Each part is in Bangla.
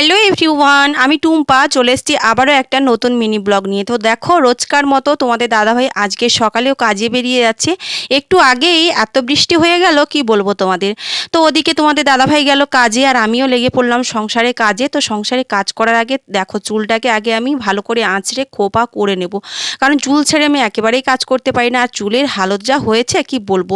হ্যালো এভরিওয়ান আমি টুম্পা, চলে এসেছি আবারও একটা নতুন মিনি ব্লগ নিয়ে। তো দেখো, রোজকার মতো তোমাদের দাদাভাই আজকে সকালেও কাজে বেরিয়ে যাচ্ছে। একটু আগেই এত বৃষ্টি হয়ে গেল, কি বলব তোমাদের? তো ওদিকে তোমাদের দাদাভাই গেল কাজে, আর আমিও লেগে পড়লাম সংসারে কাজে। তো সংসারে কাজ করার আগে দেখো, চুলটাকে আগে আমি ভালো করে আঁচড়ে খোপা করে নেব। কারণ চুল ছেড়ে আমি একেবারেই কাজ করতে পারি না, আর চুলের হালত যা হয়েছে, কি বলব?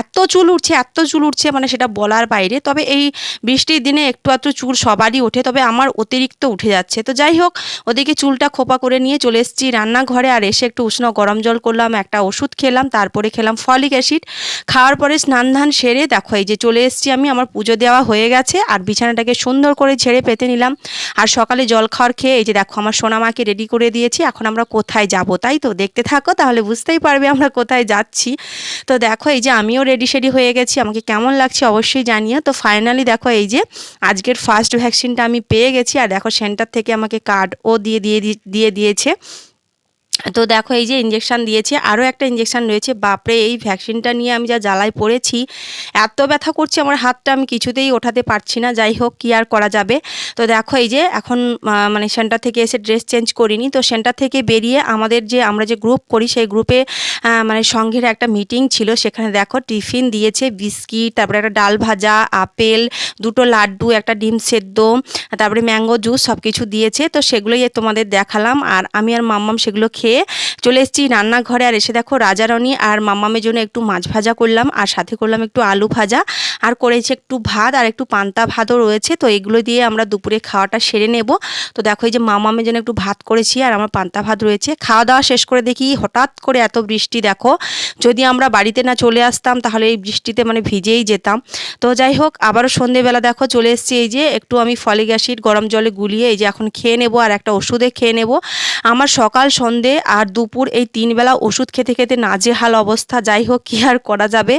এত চুল উঠছে, এত চুল উঠছে মানে সেটা বলার বাইরে। তবে এই বৃষ্টির দিনে একটু আধটু চুল সবারই ওঠে। তবে আমার অতিরিক্ত উঠে যাচ্ছে। তো যাই হোক, ওদিকে চুলটা খোপা করে নিয়ে চলে এসেছি রান্নাঘরে আর এসে একটু উষ্ণ গরম জল করলাম, একটা ওষুধ খেলাম, তারপরে খেলাম ফলিক অ্যাসিড। খাওয়ার পরে স্নান ধান সেরে দেখো এই যে চলে এসেছি আমি, আমার পুজো দেওয়া হয়ে গেছে আর বিছানাটাকে সুন্দর করে ঝেড়ে পেতে নিলাম। আর সকালে জল খাওয়ার খেয়ে এই যে দেখো আমার সোনামাকে রেডি করে দিয়েছি, এখন আমরা কোথায় যাব তাই তো? দেখতে থাকো, তাহলে বুঝতেই পারবে আমরা কোথায় যাচ্ছি। তো দেখো এই যে আমিও রেডি সেডি হয়ে গেছি, আমাকে কেমন লাগছে অবশ্যই জানিও। তো ফাইনালি দেখো এই যে আজকের ফার্স্ট ভ্যাকসিনটা আমি পেয়ে গেছি আর দেখো সেন্টার থেকে আমাকে কার্ডও দিয়ে দিয়ে দিয়ে দিয়েছে। তো দেখো, এই যে ইঞ্জেকশান দিয়েছে আরও একটা ইঞ্জেকশান রয়েছে। বাপরে, এই ভ্যাকসিনটা নিয়ে আমি যা জ্বালায় পড়েছি, এত ব্যথা করছে, আমার হাতটা আমি কিছুতেই ওঠাতে পারছি না। যাই হোক, কি আর করা যাবে? তো দেখো, এই যে এখন মানে সেন্টার থেকে এসে ড্রেস চেঞ্জ করিনি। তো সেন্টার থেকে বেরিয়ে আমাদের যে, আমরা যে গ্রুপ করি, সেই গ্রুপে মানে সংঘের একটা মিটিং ছিল। সেখানে দেখো টিফিন দিয়েছে বিস্কিট তারপরে একটা ডাল ভাজা, আপেল, দুটো লাড্ডু, একটা ডিম সেদ্ধ, তারপরে ম্যাঙ্গো জুস সব কিছু দিয়েছে। তো সেগুলোই তোমাদের দেখালাম। আর আমি আর মাম্মাম সেগুলো খেয়ে চলে এসেছি রান্নাঘরে। আর এসে দেখো রাজারানি আর মাম্মামের জন্য একটু মাছ ভাজা করলাম, আর সাথে করলাম একটু আলু ভাজা, আর করেছি একটু ভাত, আর একটু পান্তা ভাতও রয়েছে। তো এগুলো দিয়ে আমরা দুপুরে খাওয়াটা সেরে নেব। তো দেখো এই যে মামামের জন্য একটু ভাত করেছি, আর আমার পান্তা ভাত রয়েছে। খাওয়া দাওয়া শেষ করে দেখি, হঠাৎ করে এত বৃষ্টি দেখো। যদি আমরা বাড়িতে না চলে আসতাম, তাহলে এই বৃষ্টিতে মানে ভিজেই যেতাম। তো যাই হোক, আবারও সন্ধেবেলা দেখো চলে এসেছি এই যে একটু আমি ফলিক অ্যাসিড গরম জলে গুলিয়ে এই যে এখন খেয়ে নেব, আর একটা ওষুধে খেয়ে নেব। আমার সকাল সন্ধে আর দুপুর এই তিনবেলা ওষুধ খেতে খেতে নাজেহাল অবস্থা। যাই হোক, কী আর করা যাবে?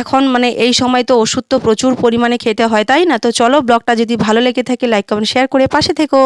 এখন মানে এই সময় তো ওষুধ তো প্রচুর পরিমাণে খেতে হয়, তাই না? তো চলো, ব্লগটা যদি ভালো লেগে থাকে লাইক কমেন্ট শেয়ার করে পাশে থেকো।